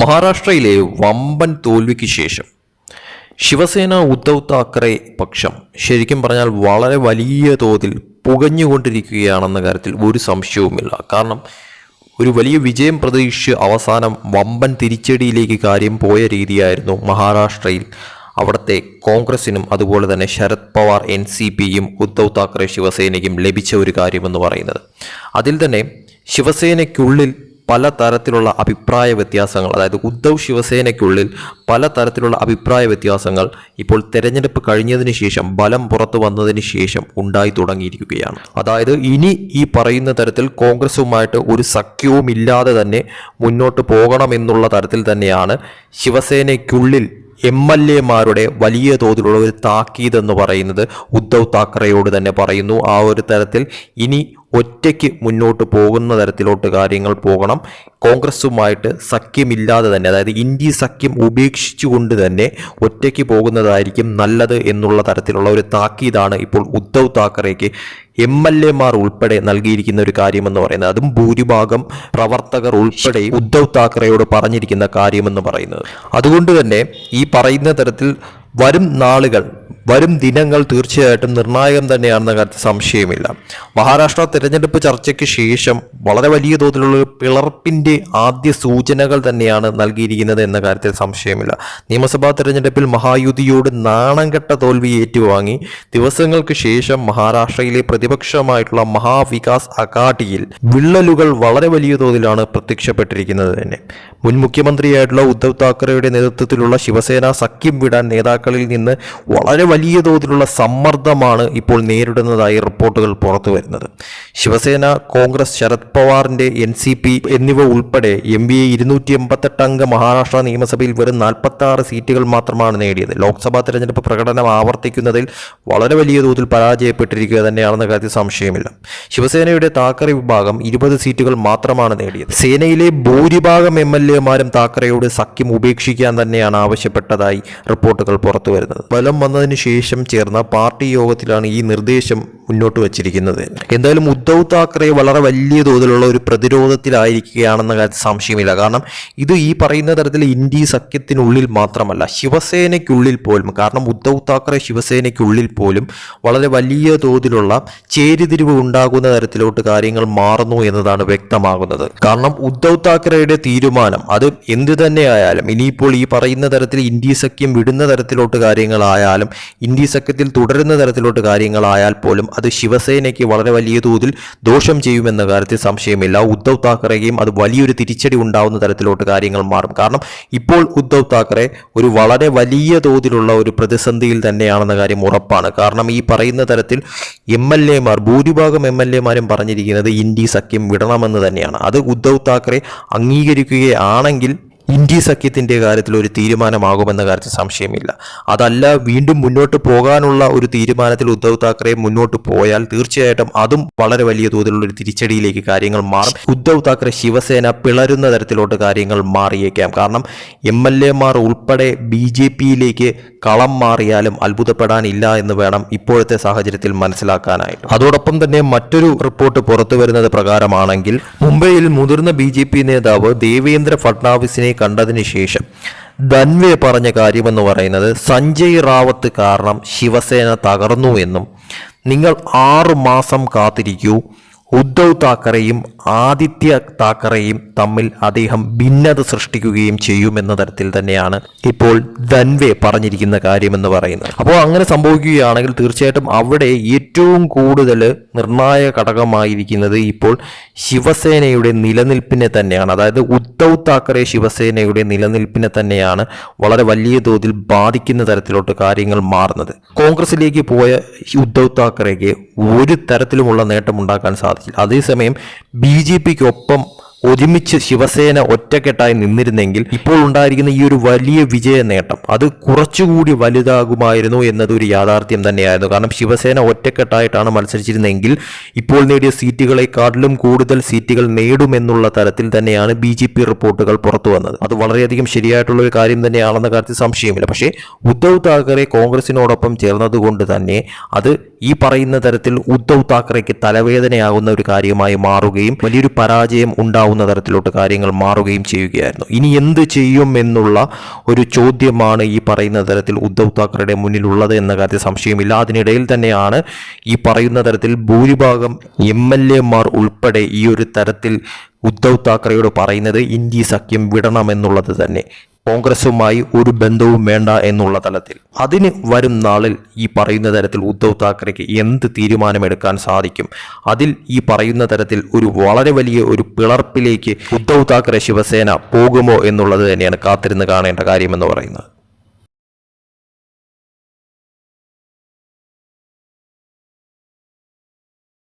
മഹാരാഷ്ട്രയിലെ വമ്പൻ തോൽവിക്ക് ശേഷം. ശിവസേന ഉദ്ധവ് താക്കറെ പക്ഷം ശരിക്കും പറഞ്ഞാൽ വളരെ വലിയ തോതിൽ പുകഞ്ഞുകൊണ്ടിരിക്കുകയാണെന്ന കാര്യത്തിൽ ഒരു സംശയവുമില്ല. കാരണം ഒരു വലിയ വിജയം പ്രതീക്ഷിച്ച് അവസാനം വമ്പൻ തിരിച്ചടിയിലേക്ക് കാര്യം പോയ രീതിയായിരുന്നു മഹാരാഷ്ട്രയിൽ അവിടുത്തെ കോൺഗ്രസിനും അതുപോലെ തന്നെ ശരത് പവാർ എൻ സി പിയും ഉദ്ധവ് താക്കറെ ശിവസേനയ്ക്കും ലഭിച്ച ഒരു കാര്യമെന്ന് പറയുന്നത്. അതിൽ തന്നെ ശിവസേനയ്ക്കുള്ളിൽ പല തരത്തിലുള്ള അഭിപ്രായ വ്യത്യാസങ്ങൾ അതായത് ഉദ്ധവ് ശിവസേനയ്ക്കുള്ളിൽ പല തരത്തിലുള്ള അഭിപ്രായ വ്യത്യാസങ്ങൾ ഇപ്പോൾ തെരഞ്ഞെടുപ്പ് കഴിഞ്ഞതിന് ശേഷം ബലം പുറത്തു വന്നതിന് ശേഷം ഉണ്ടായി തുടങ്ങിയിരിക്കുകയാണ്. അതായത് ഇനി ഈ പറയുന്ന തരത്തിൽ കോൺഗ്രസുമായിട്ട് ഒരു സഖ്യവും ഇല്ലാതെ തന്നെ മുന്നോട്ട് പോകണമെന്നുള്ള തരത്തിൽ തന്നെയാണ് ശിവസേനയ്ക്കുള്ളിൽ എം എൽ എമാരുടെ വലിയ തോതിലുള്ള ഒരു താക്കീത് എന്ന് പറയുന്നത് ഉദ്ധവ് താക്കറെയോട് തന്നെ പറയുന്നു. ആ ഒരു തരത്തിൽ ഇനി ഒറ്റയ്ക്ക് മുന്നോട്ട് പോകുന്ന തരത്തിലോട്ട് കാര്യങ്ങൾ പോകണം. കോൺഗ്രസുമായിട്ട് സഖ്യമില്ലാതെ തന്നെ അതായത് ഇന്ത്യ സഖ്യം ഉപേക്ഷിച്ചുകൊണ്ട് തന്നെ ഒറ്റയ്ക്ക് പോകുന്നതായിരിക്കും നല്ലത് എന്നുള്ള തരത്തിലുള്ള ഒരു താക്കീതാണ് ഇപ്പോൾ ഉദ്ധവ് താക്കറേക്ക് എം എൽ എമാർ ഉൾപ്പെടെ നൽകിയിരിക്കുന്ന ഒരു കാര്യമെന്ന് പറയുന്നത് അതും ഭൂരിഭാഗം പ്രവർത്തകർ ഉൾപ്പെടെ ഉദ്ധവ് താക്കറെയോട് പറഞ്ഞിരിക്കുന്ന കാര്യമെന്ന് പറയുന്നത്. അതുകൊണ്ട് തന്നെ ഈ പറയുന്ന തരത്തിൽ വരും നാളുകൾ വരും ദിനങ്ങൾ തീർച്ചയായിട്ടും നിർണായകം തന്നെയാണെന്ന കാര്യത്തിൽ സംശയമില്ല. മഹാരാഷ്ട്ര തിരഞ്ഞെടുപ്പ് ചർച്ചയ്ക്ക് ശേഷം വളരെ വലിയ തോതിലുള്ള പിളർപ്പിന്റെ ആദ്യ സൂചനകൾ തന്നെയാണ് നൽകിയിരിക്കുന്നത് എന്ന കാര്യത്തിൽ സംശയമില്ല. നിയമസഭാ തിരഞ്ഞെടുപ്പിൽ മഹായുതിയോട് നാണം കെട്ട തോൽവി ഏറ്റുവാങ്ങി. ദിവസങ്ങൾക്ക് ശേഷം മഹാരാഷ്ട്രയിലെ പ്രതിപക്ഷമായിട്ടുള്ള മഹാവികാസ് അഘാഡിയിൽ വിള്ളലുകൾ വളരെ വലിയ തോതിലാണ് പ്രത്യക്ഷപ്പെട്ടിരിക്കുന്നത് തന്നെ. മുൻ മുഖ്യമന്ത്രിയായിട്ടുള്ള ഉദ്ധവ് താക്കറെയുടെ നേതൃത്വത്തിലുള്ള ശിവസേന സഖ്യം വിടാൻ നേതാക്കളിൽ നിന്ന് വളരെ വലിയ തോതിലുള്ള സമ്മർദ്ദമാണ് ഇപ്പോൾ നേരിടുന്നതായി റിപ്പോർട്ടുകൾ പുറത്തു വരുന്നത്. ശിവസേന കോൺഗ്രസ് ശരത് പവാറിന്റെ എൻ സി പി എന്നിവ ഉൾപ്പെടെ എം ബി എ ഇരുന്നൂറ്റി എൺപത്തെട്ട് അംഗ മഹാരാഷ്ട്ര നിയമസഭയിൽ വെറും നാൽപ്പത്തി ആറ് സീറ്റുകൾ മാത്രമാണ് നേടിയത്. ലോക്സഭാ തെരഞ്ഞെടുപ്പ് പ്രകടനം ആവർത്തിക്കുന്നതിൽ വളരെ വലിയ തോതിൽ പരാജയപ്പെട്ടിരിക്കുക തന്നെയാണെന്ന കാര്യത്തിൽ സംശയമില്ല. ശിവസേനയുടെ താക്കറെ വിഭാഗം ഇരുപത് സീറ്റുകൾ മാത്രമാണ് നേടിയത്. സേനയിലെ ഭൂരിഭാഗം എം എൽ എമാരും താക്കറയോട് സഖ്യം ഉപേക്ഷിക്കാൻ തന്നെയാണ് ആവശ്യപ്പെട്ടതായി റിപ്പോർട്ടുകൾ പുറത്തു വരുന്നത്. ബലം വന്നതിന് ശേഷം ചേർന്ന പാർട്ടി യോഗത്തിലാണ് ഈ നിർദ്ദേശം മുന്നോട്ട് വച്ചിരിക്കുന്നത്. എന്തായാലും ഉദ്ധവ് താക്കറെ വളരെ വലിയ തോതിലുള്ള ഒരു പ്രതിരോധത്തിലായിരിക്കുകയാണെന്ന കാര്യത്തിൽ സംശയമില്ല. കാരണം ഇത് ഈ പറയുന്ന തരത്തിൽ ഇന്ത്യ സഖ്യത്തിനുള്ളിൽ മാത്രമല്ല ശിവസേനയ്ക്കുള്ളിൽ പോലും കാരണം ഉദ്ധവ് താക്കറെ ശിവസേനയ്ക്കുള്ളിൽ പോലും വളരെ വലിയ തോതിലുള്ള ചേരിതിരിവ് ഉണ്ടാകുന്ന തരത്തിലോട്ട് കാര്യങ്ങൾ മാറുന്നു എന്നതാണ് വ്യക്തമാകുന്നത്. കാരണം ഉദ്ധവ് താക്കറെയുടെ തീരുമാനം അത് എന്ത് തന്നെയായാലും ഇനിയിപ്പോൾ ഈ പറയുന്ന തരത്തിൽ ഇന്ത്യ സഖ്യം വിടുന്ന തരത്തിലോട്ട് കാര്യങ്ങളായാലും ഇന്ത്യ സഖ്യത്തിൽ തുടരുന്ന തരത്തിലോട്ട് കാര്യങ്ങളായാൽ പോലും അത് ശിവസേനയ്ക്ക് വളരെ വലിയ തോതിൽ ദോഷം ചെയ്യുമെന്ന കാര്യത്തിൽ സംശയമില്ല. ഉദ്ധവ് താക്കറെയും അത് വലിയൊരു തിരിച്ചടി ഉണ്ടാവുന്ന തരത്തിലോട്ട് കാര്യങ്ങൾ മാറും. കാരണം ഇപ്പോൾ ഉദ്ധവ് താക്കറെ ഒരു വളരെ വലിയ തോതിലുള്ള ഒരു പ്രതിസന്ധിയിൽ തന്നെയാണെന്ന കാര്യം ഉറപ്പാണ്. കാരണം ഈ പറയുന്ന തരത്തിൽ എം എൽ എമാർ ഭൂരിഭാഗം എം എൽ എമാരും പറഞ്ഞിരിക്കുന്നത് ഇന്ത്യ സഖ്യം വിടണമെന്ന് തന്നെയാണ്. അത് ഉദ്ധവ് താക്കറെ അംഗീകരിക്കുകയാണെങ്കിൽ ഇന്ത്യ സഖ്യത്തിന്റെ കാര്യത്തിൽ ഒരു തീരുമാനമാകുമെന്ന കാര്യത്തിൽ സംശയമില്ല. അതല്ല വീണ്ടും മുന്നോട്ട് പോകാനുള്ള ഒരു തീരുമാനത്തിൽ ഉദ്ധവ് താക്കറെ മുന്നോട്ട് പോയാൽ തീർച്ചയായിട്ടും അതും വളരെ വലിയ തോതിലുള്ള ഒരു തിരിച്ചടിയിലേക്ക് കാര്യങ്ങൾ മാറും. ഉദ്ധവ് താക്കറെ ശിവസേന പിളരുന്ന തരത്തിലോട്ട് കാര്യങ്ങൾ മാറിയേക്കാം. കാരണം എം എൽ എമാർ ഉൾപ്പെടെ ബി ജെ പിയിലേക്ക് കളം മാറിയാലും അത്ഭുതപ്പെടാനില്ല എന്ന് വേണം ഇപ്പോഴത്തെ സാഹചര്യത്തിൽ മനസ്സിലാക്കാനായിട്ട്. അതോടൊപ്പം തന്നെ മറ്റൊരു റിപ്പോർട്ട് പുറത്തു വരുന്നത് പ്രകാരമാണെങ്കിൽ മുംബൈയിൽ മുതിർന്ന ബി ജെ പി നേതാവ് ദേവേന്ദ്ര ഫട്നാവിസിനെ കണ്ടതിന് ശേഷം ധൻവെ പറഞ്ഞ കാര്യമെന്ന് പറയുന്നത് സഞ്ജയ് റാവത്ത് കാരണം ശിവസേന തകർന്നു എന്നും നിങ്ങൾ ആറു മാസം കാത്തിരിക്കൂ ഉദ്ധവ് താക്കറെയും ആദിത്യ താക്കറെയും തമ്മിൽ അദ്ദേഹം ഭിന്നത സൃഷ്ടിക്കുകയും ചെയ്യുമെന്ന തരത്തിൽ തന്നെയാണ് ഇപ്പോൾ ധൻവെ പറഞ്ഞിരിക്കുന്ന കാര്യമെന്ന് പറയുന്നത്. അപ്പോൾ അങ്ങനെ സംഭവിക്കുകയാണെങ്കിൽ തീർച്ചയായിട്ടും അവിടെ ഏറ്റവും കൂടുതൽ നിർണായക ഘടകമായിരിക്കുന്നത് ഇപ്പോൾ ശിവസേനയുടെ നിലനിൽപ്പിനെ തന്നെയാണ്. അതായത് ഉദ്ധവ് താക്കറെ ശിവസേനയുടെ നിലനിൽപ്പിനെ തന്നെയാണ് വളരെ വലിയ തോതിൽ ബാധിക്കുന്ന തരത്തിലോട്ട് കാര്യങ്ങൾ മാറുന്നത്. കോൺഗ്രസിലേക്ക് പോയ ഉദ്ധവ് താക്കറെക്ക് ഒരു തരത്തിലുമുള്ള നേട്ടം ഉണ്ടാക്കാൻ സാധിച്ചില്ല. അതേസമയം ബി ജെ പിക്കൊപ്പം ഒരുമിച്ച് ശിവസേന ഒറ്റക്കെട്ടായി നിന്നിരുന്നെങ്കിൽ ഇപ്പോൾ ഉണ്ടായിരിക്കുന്ന ഈ ഒരു വലിയ വിജയ നേട്ടം അത് കുറച്ചുകൂടി വലുതാകുമായിരുന്നു എന്നതൊരു യാഥാർത്ഥ്യം തന്നെയായിരുന്നു. കാരണം ശിവസേന ഒറ്റക്കെട്ടായിട്ടാണ് മത്സരിച്ചിരുന്നെങ്കിൽ ഇപ്പോൾ നേടിയ സീറ്റുകളെക്കാട്ടിലും കൂടുതൽ സീറ്റുകൾ നേടുമെന്നുള്ള തരത്തിൽ തന്നെയാണ് ബി ജെ പി റിപ്പോർട്ടുകൾ പുറത്തു വന്നത്. അത് വളരെയധികം ശരിയായിട്ടുള്ള ഒരു കാര്യം തന്നെയാണെന്ന കാര്യത്തിൽ സംശയമില്ല. പക്ഷേ ഉദ്ധവ് താക്കറെ കോൺഗ്രസിനോടൊപ്പം ചേർന്നതുകൊണ്ട് തന്നെ അത് ഈ പറയുന്ന തരത്തിൽ ഉദ്ധവ് താക്കറെക്ക് തലവേദനയാകുന്ന ഒരു കാര്യമായി മാറുകയും വലിയൊരു പരാജയം ഉണ്ടാവുകയും കാണാവുന്ന തരത്തിലോട്ട് കാര്യങ്ങൾ മാറുകയും ചെയ്യുകയായിരുന്നു. ഇനി എന്ത് ചെയ്യും എന്നുള്ള ഒരു ചോദ്യമാണ് ഈ പറയുന്ന തരത്തിൽ ഉദ്ധവ് താക്കറയുടെ മുന്നിലുള്ളത് എന്ന കാര്യത്തിൽ സംശയമില്ല. അതിനിടയിൽ തന്നെയാണ് ഈ പറയുന്ന തരത്തിൽ ഭൂരിഭാഗം എം എൽ എമാർ ഉൾപ്പെടെ ഈ ഒരു തരത്തിൽ ഉദ്ധവ് താക്കറയോട് പറയുന്നത് ഇന്ത്യ സഖ്യം വിടണമെന്നുള്ളത് തന്നെ. കോൺഗ്രസുമായി ഒരു ബന്ധവും വേണ്ട എന്നുള്ള തലത്തിൽ. അതിന് വരും നാളിൽ ഈ പറയുന്ന തരത്തിൽ ഉദ്ധവ് താക്കറെക്ക് എന്ത് തീരുമാനമെടുക്കാൻ സാധിക്കും? അതിൽ ഈ പറയുന്ന തരത്തിൽ ഒരു വളരെ വലിയ ഒരു പിളർപ്പിലേക്ക് ഉദ്ധവ് താക്കറെ ശിവസേന പോകുമോ എന്നുള്ളത് തന്നെയാണ് കാത്തിരുന്ന് കാണേണ്ട കാര്യമെന്ന് പറയുന്നത്.